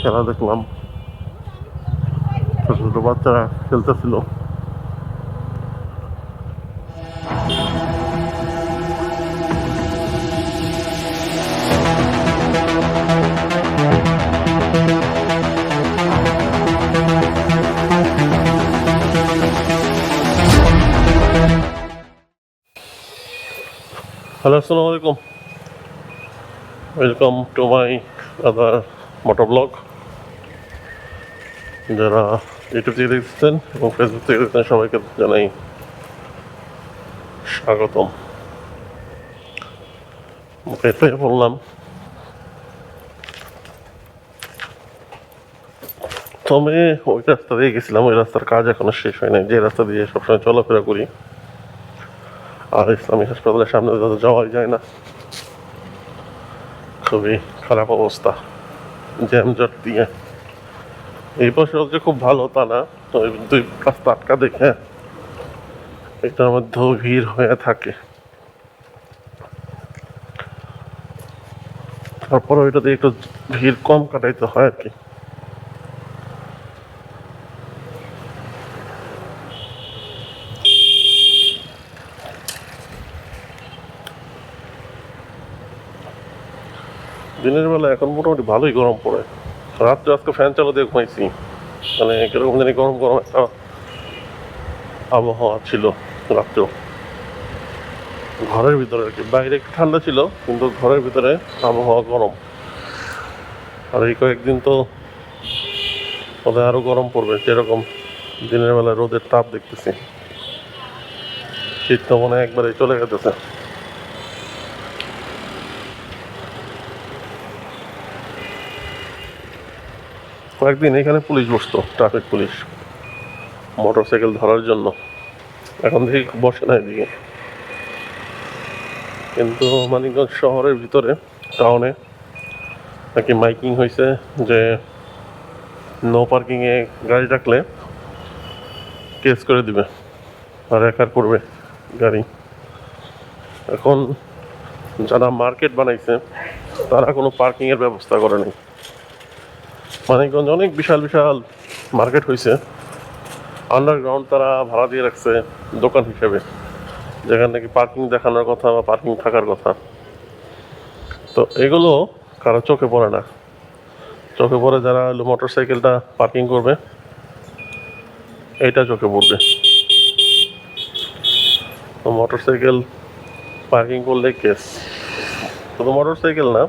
খেলা দেখলাম। ছোট ছোট বাচ্চারা খেলতেছিল। হ্যালো, আসসালামু আলাইকুম। Welcome to my other motor vlog যারা ইউটিউব থেকে দেখছেন এবং ফেসবুক থেকে দেখছেন সবাইকে জানাই স্বাগতম। এটাই বললাম তো আমি ওই রাস্তা দিয়ে গেছিলাম, ওই রাস্তার কাজ এখনও শেষ হয় নাই। যে রাস্তা দিয়ে সবসময় চলাফেরা করি, আর ইসলামী হাসপাতালের সামনে যাওয়াই যায় না। খুবই খারাপ অবস্থা, জ্যামজট দিয়ে। এই পাশে যে খুব ভালো তা না তো দুই রাস্তা আটকা দেখে এটার মধ্যেও ভিড় হয়ে থাকে। তারপর ওইটাতে একটু ভিড় কম কাটাইতে হয় আর কি। দিনের বেলা এখন মোটামুটি ভালোই গরম পড়ে। রাত্রে আজকে ফ্যান চালা দিয়ে ঘুমাইছি। মানে কীরকম জানি গরম গরম একটা আবহাওয়া ছিল রাত্রেও। ঘরের ভিতরে আর কি। বাইরে একটু ঠান্ডা ছিল, কিন্তু ঘরের ভিতরে আবহাওয়া গরম। আর এই কয়েকদিন তো ওদের আরও গরম পড়বে, যেরকম দিনের বেলা রোদের তাপ দেখতেছি। শীত তো মনে হয় একবারে চলে গেতেছে কয়েকদিন এখানে পুলিশ বসতো, ট্রাফিক পুলিশ। মোটর সাইকেল ধরার জন্য। এখন থেকে বসে না এদিকে। কিন্তু মানিকগঞ্জ শহরের ভিতরে টাউনে নাকি মাইকিং হয়েছে যে নো পার্কিংয়ে গাড়ি রাখলে কেস করে দিবে আর একার করবে গাড়ি। এখন যারা মার্কেট বানাইছে, তারা কোনো পার্কিংয়ের ব্যবস্থা করেনি। মানিকগঞ্জ অনেক বিশাল বিশাল মার্কেট হয়েছে। আন্ডারগ্রাউন্ড তারা ভাড়া দিয়ে রাখছে দোকান হিসেবে। যেখানে নাকি পার্কিং দেখানোর কথা বা পার্কিং থাকার কথা। তো এগুলো কারও চোখে পড়ে না। চোখে পড়ে যারা হলো মোটর সাইকেলটা পার্কিং করবে, এইটা চোখে পড়বে। তো মোটর সাইকেল পার্কিং করলে কেস। শুধু মোটর সাইকেল না,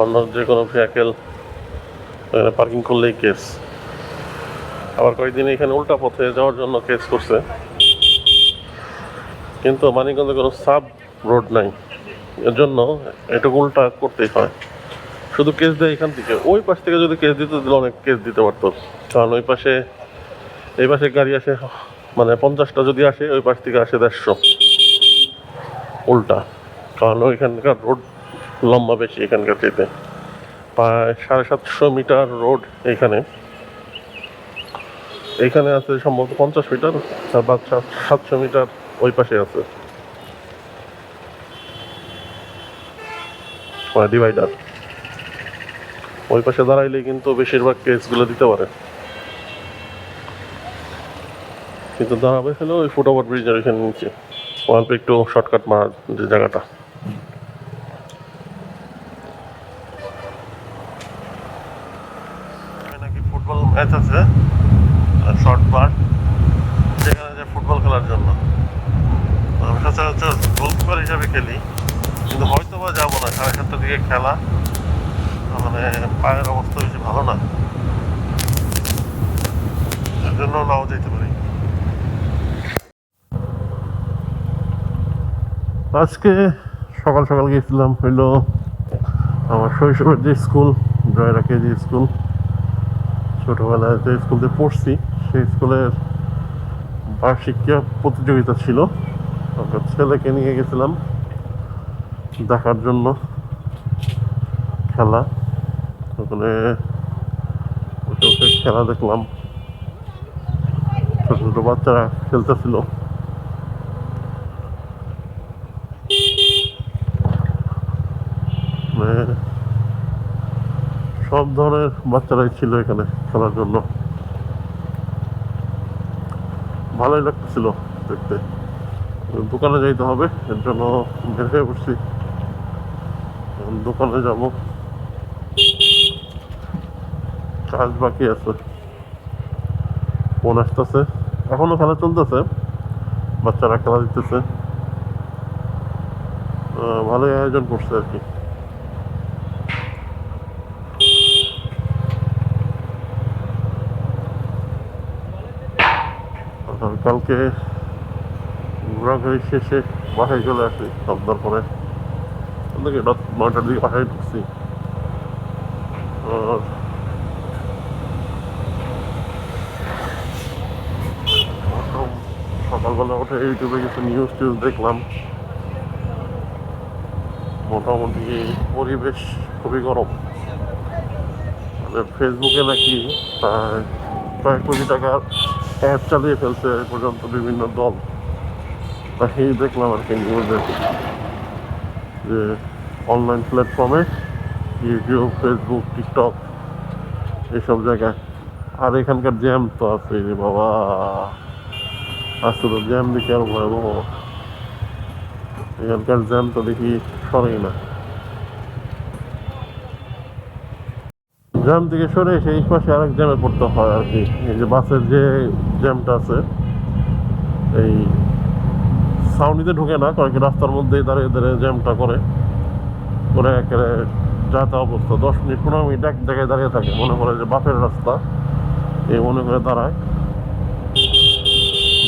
অন্য যে কোনো ভেহিকেল এখানে পার্কিং করলেই কেস আবার কয়েকদিন এখানে উল্টা পথে যাওয়ার জন্য কেস করছে। কিন্তু মানিকগঞ্জে কোনো সাব রোড নাই। এর জন্য এটুকু উল্টা করতেই হয়। শুধু কেস দেয় এখান থেকে। ওই পাশ থেকে যদি কেস দিতে দিলে অনেক কেস দিতে পারতো। কারণ ওই পাশে, এই পাশে গাড়ি আসে মানে পঞ্চাশটা যদি আসে, ওই পাশ থেকে আসে দেড়শো। উল্টা। কারণ ওইখানকার রোড লম্বা বেশি এখানকার চাইতে। প্রায় সাড়ে সাতশো মিটার রোড এখানে। এইখানে আছে সম্ভবত পঞ্চাশ মিটার বাদ সাতশো মিটার ওই পাশে আছে। ডিভাইডার ওই পাশে দাঁড়াইলে কিন্তু বেশিরভাগ কেসগুলো দিতে পারে। কিন্তু দাঁড়াবে হলো ওই ফুটওভার ব্রিজের ওইখানে নিচে। অল্প একটু শর্টকাট মারার যে জায়গাটা নাকি ফুটবল ম্যাচ আছে শর্ট পার্ট যে ফুটবল খেলার জন্য। সচরাচর গোলকিপার হিসাবে খেলি, কিন্তু হয়তো বা যাব না, সাড়ে দিকে খেলা মানে পায়ের অবস্থা বেশি ভালো না। এর জন্য নাও যেতে পারি। আজকে সকাল সকাল গেছিলাম হইল আমার শৈশবের যে স্কুল জয়রা কেজি স্কুল ছোটবেলায় যে স্কুলে পড়ছি, সেই স্কুলের বার্ষিক প্রতিযোগিতা ছিল। ছেলেকে নিয়ে গেছিলাম দেখার জন্য খেলা। ওখানে ওকে খেলা দেখলাম। ছোটো ছোটো বাচ্চারা খেলতেছিল মানে সব ধরনের বাচ্চারাই ছিল এখানে খেলার জন্য। ভালোই লাগতেছিল দেখতে। দোকানে যাইতে হবে, এর জন্য বের হয়ে পড়ছি। দোকানে যাব। কাজ বাকি আছে। ফোন আসতেছে। এখনও খেলা চলতেছে। বাচ্চারা খেলা দিতেছে। ভালোই আয়োজন করছে আর কি। কালকে ঘোরাঘুরি শেষে বাসায় চলে আসি সন্ধ্যার পরে। নয়টার দিকে বাসায় ঢুকছি। আর সকালবেলা উঠে ইউটিউবে কিছু নিউজ টিউজ দেখলাম। মোটামুটি পরিবেশ খুবই গরম। মানে ফেসবুকে নাকি প্রায় কয়েক কোটি টাকার অ্যাপ চালিয়ে ফেলছে এ পর্যন্ত বিভিন্ন দল। তাই দেখলাম আর কি নিউজে যে অনলাইন প্ল্যাটফর্মে ইউটিউব ফেসবুক টিকটক এইসব জায়গায়। আর এখানকার জ্যাম তো আছে রে বাবা। আসলে জ্যাম দেখি আর ভয়াবহ। এখানকার জ্যাম তো দেখি সরেই না। জ্যাম থেকে সরে সেই পাশে আরেক জ্যামে পড়তে হয় আর কি। এই যে বাসের যে জ্যামটা আছে, এই সাউনিতে ঢুকে না কয়েক রাস্তার মধ্যেই দাঁড়িয়ে দাঁড়িয়ে জ্যামটা করে। করে একেবারে যাতা অবস্থা। দশ মিনিট, পনেরো মিনিট এক জায়গায় দাঁড়িয়ে থাকে। মনে করে যে বাপের রাস্তা। এই মনে করে দাঁড়ায়।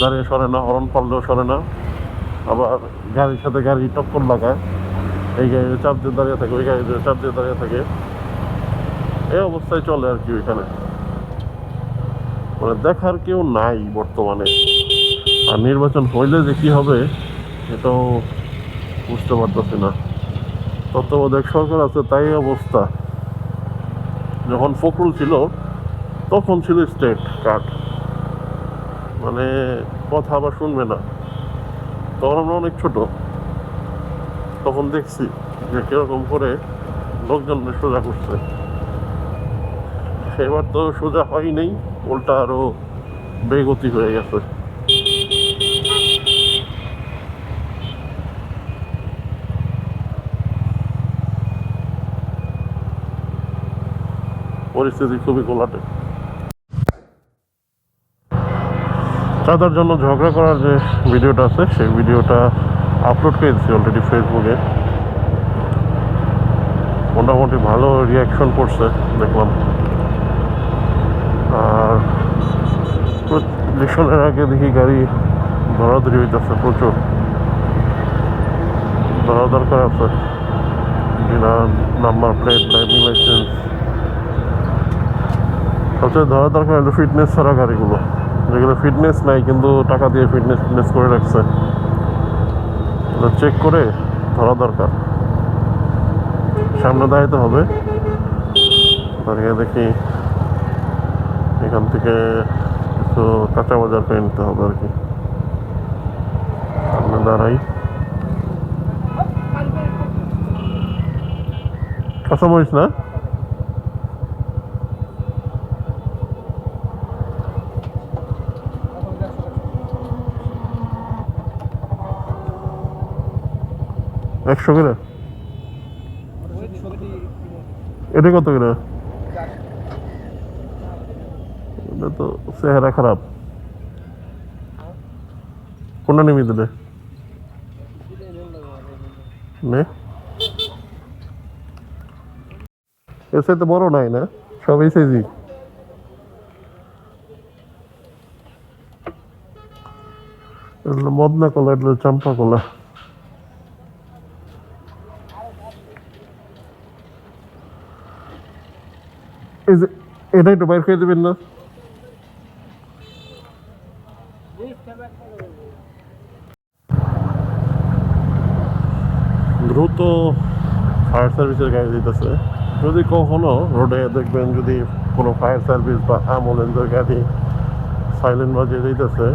দাঁড়িয়ে সরে না, হরন পারলেও সরে না। আবার গাড়ির সাথে গাড়ি টক্কর লাগায়। এই গাড়িতে চাপ দিয়ে দাঁড়িয়ে থাকে, ওই গাড়িতে চাপ দিয়ে দাঁড়িয়ে থাকে। এই অবস্থায় চলে আর কি ওইখানে। মানে দেখার কেউ নাই বর্তমানে। আর নির্বাচন হইলে যে কি হবে, সেটাও বুঝতে পারতেছি না। তত্ত্বাবধায়ক সরকার আছে, তাই অবস্থা। যখন ফখরুল ছিল, তখন ছিল স্টেট কার্ড। মানে কথা আবার শুনবে না। তখন আমরা অনেক ছোট। তখন দেখছি যে কীরকম করে লোকজন সোজা করছে। সেবার তো সোজা হয় নেই উল্টা আরও বেগতি হয়ে গেছে। পরিস্থিতি খুবই গোলাটে চাঁদার জন্য ঝগড়া করার যে ভিডিওটা আছে, সেই ভিডিওটা আপলোড করে দিচ্ছি অলরেডি ফেসবুকে মোটামুটি ভালো রিয়াকশন করছে, দেখলাম। ইলেকশনের আগে দেখি গাড়ি ধরাধরি হইতেছে প্রচুর। ধরা দরকার আছে? বিনা নাম্বার প্লেট ড্রাইভিং লাইসেন্স সবচেয়ে ধরা দরকার হলো ফিটনেস ছাড়া গাড়িগুলো। যেগুলো ফিটনেস নাই, কিন্তু টাকা দিয়ে ফিটনেস ফিটনেস করে রাখছে। চেক করে ধরা দরকার। সামনে দাঁড়াইতে হবে। দেখি এখান থেকে কিছু কাঁচা বাজার পেয়ে নিতে হবে আর কি। সামনে দাঁড়াই। কাঁচামরিচ না? একশো করে এটা কত করে এটা তো চেহারা খারাপ। কোনটা নিবি দিলে? এর সাথে বড় নাই না সব এই সাইজই এগুলো মদনা কলা, এগুলো চাম্পা কলা। এটা একটু বাইর করে দেবেন না। দ্রুত ফায়ার সার্ভিসের গাড়ি দিতেছে। যদি কখনো রোডে দেখবেন যদি কোনো ফায়ার সার্ভিস বা অ্যাম্বুলেন্সের গাড়ি সাইলেন্ট বাজিয়ে দিতেছে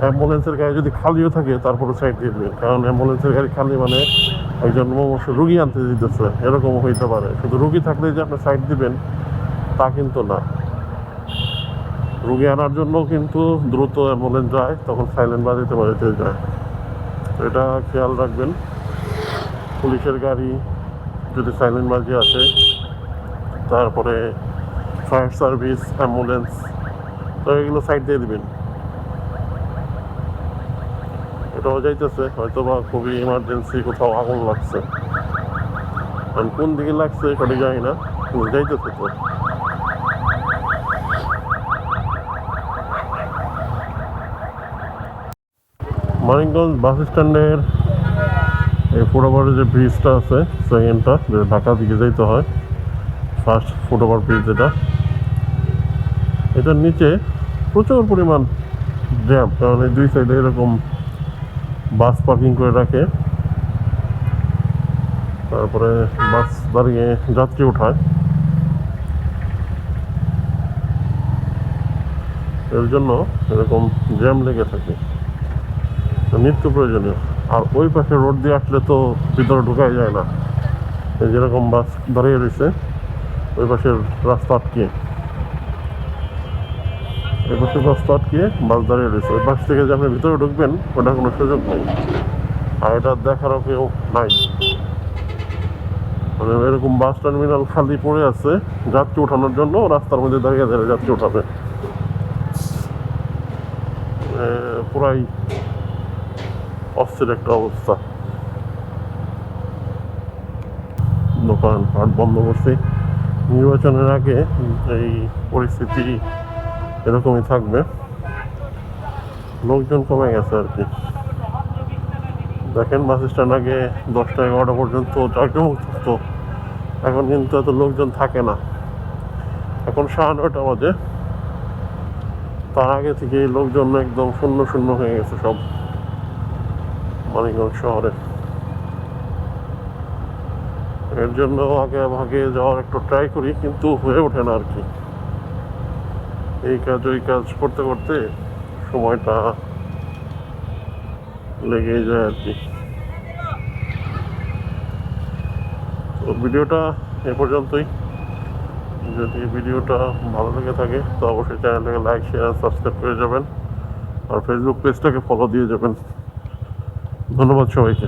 অ্যাম্বুলেন্সের গাড়ি যদি খালিও থাকে তারপরে সাইড দেবেন। কারণ অ্যাম্বুলেন্সের গাড়ি খালি মানে একজন রুগী আনতে দিতেছে। এরকম হইতে পারে। শুধু রুগী থাকলে যে আপনি সাইড দিবেন, তা কিন্তু না। রুগী আনার জন্য কিন্তু দ্রুত অ্যাম্বুলেন্স যায়, তখন সাইলেন্ট বাজিতে বাজিতে যায়। এটা খেয়াল রাখবেন। পুলিশের গাড়ি যদি সাইলেন্ট বাজি আসে, তারপরে ফায়ার সার্ভিস, অ্যাম্বুলেন্স, তো এগুলো সাইড দিয়ে দিবেন। এটাও যাইতেছে হয়তো বা খুবই ইমার্জেন্সি কোথাও আগুন লাগছে। কোন দিকে লাগছে সঠিক জানি না যাইতেছে তো। মানিকগঞ্জ বাস স্ট্যান্ডের এই ফুটওভারের যে ব্রিজটা আছে সেকেন্ডটা যে ঢাকা দিকে যাইতে হয় ফার্স্ট ফুটওভার ব্রিজ যেটা এটার নিচে প্রচুর পরিমাণ জ্যাম কারণ এই দুই সাইডে এরকম বাস পার্কিং করে রাখে। তারপরে বাস দাঁড়িয়ে যাত্রী ওঠায়। এর জন্য এরকম জ্যাম লেগে থাকে। নিত্য প্রয়োজনীয়। আর ওই পাশে রোড দিয়ে আসলে তো ভিতরে ঢুকাই যায় না। যেরকম বাস দাঁড়িয়ে রয়েছে ওই পাশের রাস্তা আটকিয়ে ওই পাশের রাস্তা আটকিয়ে বাস দাঁড়িয়ে রয়েছে ওই পাশ থেকে যে আপনি ভিতরে ঢুকবেন ওটা কোনো সুযোগ নেই। আর এটা দেখারও কেউ নাই। মানে এরকম বাস টার্মিনাল খালি পড়ে আছে, যাত্রী ওঠানোর জন্য রাস্তার মধ্যে দাঁড়িয়ে দাঁড়িয়ে যাত্রী ওঠাবে। পুরাই অস্থির একটা অবস্থা। দোকান পাট বন্ধ করছি। নির্বাচনের আগে এই পরিস্থিতি এরকমই থাকবে। লোকজন কমে গেছে আর কি। দেখেন বাস স্ট্যান্ড আগে দশটা এগারোটা পর্যন্ত জাঁকজমক থাকতো। এখন কিন্তু এত লোকজন থাকে না। এখন সাড়ে নয়টা বাজে। তার আগে থেকে লোকজন একদম শূন্য শূন্য হয়ে গেছে সব। মানিকগঞ্জ শহরে। এর জন্য আগে ভাগে যাওয়ার একটু ট্রাই করি, কিন্তু হয়ে ওঠে না আর কি এই কাজ, ওই কাজ করতে করতে সময়টা লেগেই যায় আর কি তো ভিডিওটা এ পর্যন্তই। যদি ভিডিওটা ভালো লেগে থাকে, তো অবশ্যই চ্যানেলটাকে লাইক শেয়ার সাবস্ক্রাইব করে যাবেন। আর ফেসবুক পেজটাকে ফলো দিয়ে যাবেন। ধন্যবাদ সবাইকে